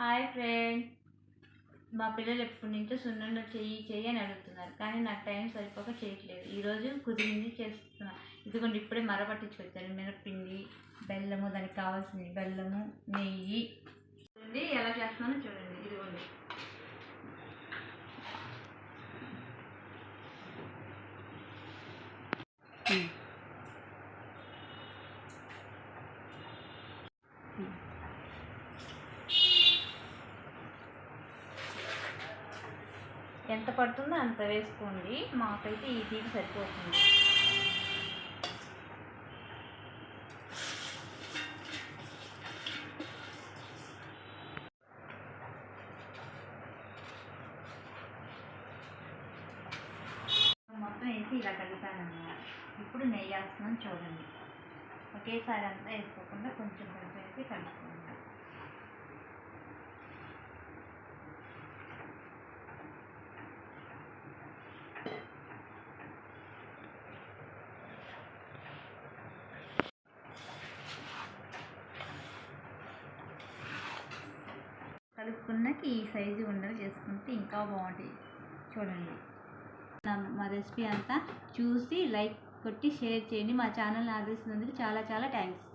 Hi friend. మా పిల్లలు ఎప్పటి నుంచో సున్నుండ చెయ్యి చెయ్యి అని అడుగుతున్నారు. కానీ నాకు టైం సరిపోక చేయట్లేదు. ఈరోజు కుదిరింది చేస్తున్నా. ఇదిగోండి ఇప్పుడే మర పట్టించుకొచ్చాను మినప్పిండి బెల్లము దానికి కావాల్సింది బెల్లము నెయ్యి. చూడండి ఎలా చేస్తున్నానో చూడండి. ఇదిగోండి. ఎంత పడుతుందో అంత వేసుకోండి. మాకైతే ఈ తీపి సరిపోతుంది. మొత్తం వేసి ఇలా కలిపాను అన్నమాట ఇప్పుడు నెయ్యి వేస్తున్నాను చూడండి. ఒకేసారి అంతా వేసుకోకుండా కొంచెం కొంచెం వేసి కలుపుకుంటాం కలుపుకున్నాక ఈ సైజు ఉండలు చేసుకుంటే ఇంకా బాగుంటాయి. చూడండి. మా రెసిపీ అంతా చూసి లైక్ కొట్టి షేర్ చేయండి. మా ఛానల్ ఆదరిస్తున్నందుకు చాలా చాలా థ్యాంక్స్.